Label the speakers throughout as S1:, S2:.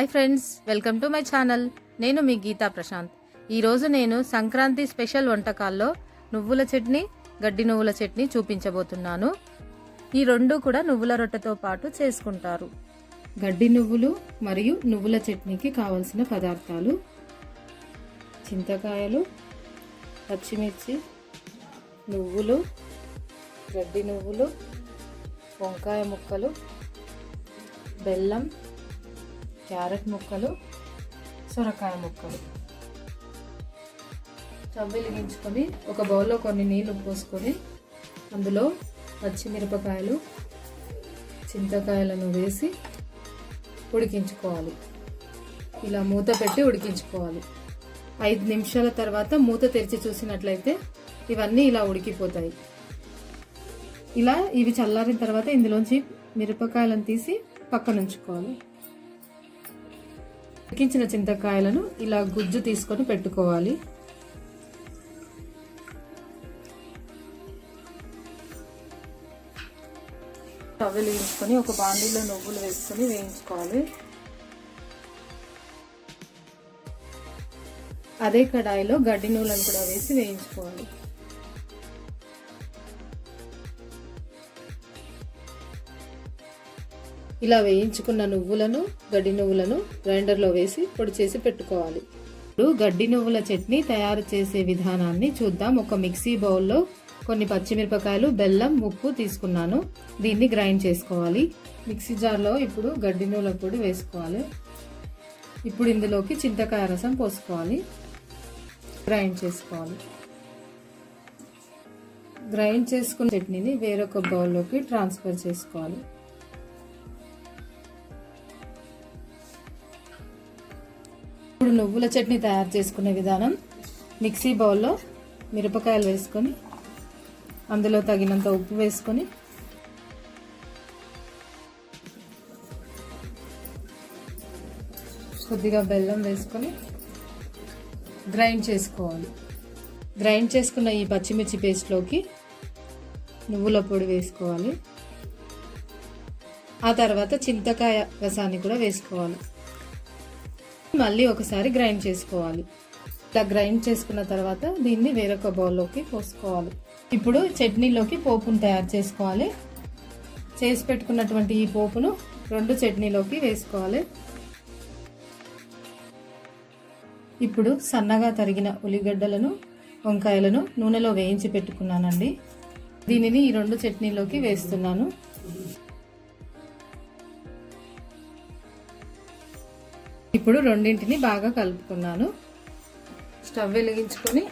S1: Hi friends welcome to my channel. నేను మీ గీతా ప్రశాంత్. ఈరోజు నేను సంక్రాంతి స్పెషల్ వంటకాల్లో నువ్వుల చట్నీ గడ్డి నువ్వుల చట్నీ చూపించబోతున్నాను. ఈ రెండు కూడా నువ్వుల రొట్టెతో పాటు చేసుకుంటారు. గడ్డి నువ్వులు మరియు నువ్వుల చట్నీకి కావలసిన పదార్థాలు చింతకాయలు పచ్చిమిర్చి నువ్వులు గడ్డి నువ్వులు వంకాయ ముక్కలు బెల్లం క్యారెట్ ముక్కలు సొరకాయ ముక్కలు. స్టవ్ వెలిగించుకొని ఒక బౌల్లో కొన్ని నీళ్ళు పోసుకొని అందులో పచ్చిమిరపకాయలు చింతకాయలను వేసి ఉడికించుకోవాలి. ఇలా మూత పెట్టి ఉడికించుకోవాలి. ఐదు నిమిషాల తర్వాత మూత తెరిచి చూసినట్లయితే ఇవన్నీ ఇలా ఉడికిపోతాయి. ఇలా ఇవి చల్లారిన తర్వాత ఇందులోంచి మిరపకాయలను తీసి పక్కనుంచుకోవాలి. ఉడికించిన చింతకాయలను ఇలా గుజ్జు తీసుకొని పెట్టుకోవాలి. స్టవ్ వేసుకొని ఒక బాండీలో నువ్వులు వేసుకొని వేయించుకోవాలి. అదే కడాయిలో గడ్డి నూలను కూడా వేసి వేయించుకోవాలి. ఇలా వేయించుకున్న నువ్వులను గడ్డి నువ్వులను గ్రైండర్లో వేసి పొడి చేసి పెట్టుకోవాలి. ఇప్పుడు గడ్డి నువ్వుల చట్నీ తయారు చేసే విధానాన్ని చూద్దాం. ఒక మిక్సీ బౌల్లో కొన్ని పచ్చిమిరపకాయలు బెల్లం ఉప్పు తీసుకున్నాను. దీన్ని గ్రైండ్ చేసుకోవాలి. మిక్సీ జార్లో ఇప్పుడు గడ్డి నువ్వుల పొడి వేసుకోవాలి. ఇప్పుడు ఇందులోకి చింతకాయ రసం పోసుకోవాలి. గ్రైండ్ చేసుకోవాలి. గ్రైండ్ చేసుకున్న చట్నీని వేరొక బౌల్లోకి ట్రాన్స్ఫర్ చేసుకోవాలి. ఇప్పుడు నువ్వుల చట్నీ తయారు చేసుకునే విధానం మిక్సీ బౌల్లో మిరపకాయలు వేసుకొని అందులో తగినంత ఉప్పు వేసుకొని కొద్దిగా బెల్లం వేసుకొని గ్రైండ్ చేసుకోవాలి. గ్రైండ్ చేసుకున్న ఈ పచ్చిమిర్చి పేస్ట్లోకి నువ్వుల పొడి వేసుకోవాలి. ఆ తర్వాత చింతకాయ రసాన్ని కూడా వేసుకోవాలి. మళ్ళీ ఒకసారి గ్రైండ్ చేసుకోవాలి. ఇలా గ్రైండ్ చేసుకున్న తర్వాత దీన్ని వేరొక బౌల్లోకి పోసుకోవాలి. ఇప్పుడు చట్నీలోకి పోపును తయారు చేసుకోవాలి. చేసి పెట్టుకున్నటువంటి ఈ పోపును రెండు చట్నీలోకి వేసుకోవాలి. ఇప్పుడు సన్నగా తరిగిన ఉల్లిగడ్డలను వంకాయలను నూనెలో వేయించి పెట్టుకున్నానండి. దీనిని ఈ రెండు చట్నీలోకి వేస్తున్నాను. ఇప్పుడు రెండింటిని బాగా కలుపుకున్నాను. స్టవ్ వెలిగించుకొని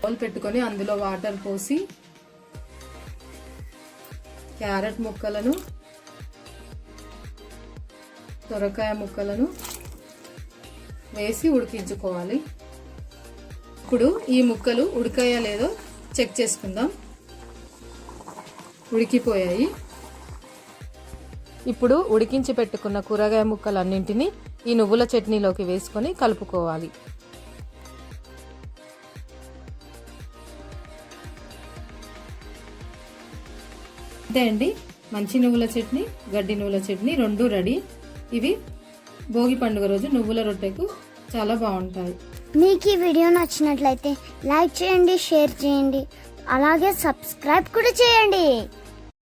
S1: బౌల్ పెట్టుకొని అందులో వాటర్ పోసి క్యారెట్ ముక్కలను సొరకాయ ముక్కలను వేసి ఉడికించుకోవాలి. ఇప్పుడు ఈ ముక్కలు ఉడికాయా లేదో చెక్ చేసుకుందాం. ఉడికిపోయాయి. ఇప్పుడు ఉడికించి పెట్టుకున్న కూరగాయ ముక్కలన్నింటినీ ఈ నువ్వుల చట్నీలోకి వేసుకొని కలుపుకోవాలి. అంతే అండి. మంచి నువ్వుల చట్నీ గడ్డి నువ్వుల చట్నీ రెండు రెడీ. ఇవి భోగి పండుగ రోజు నువ్వుల రొట్టెకు చాలా బాగుంటాయి.
S2: మీకు ఈ వీడియో నచ్చినట్లయితే లైక్ చేయండి షేర్ చేయండి. అలాగే సబ్స్క్రైబ్ కూడా చేయండి.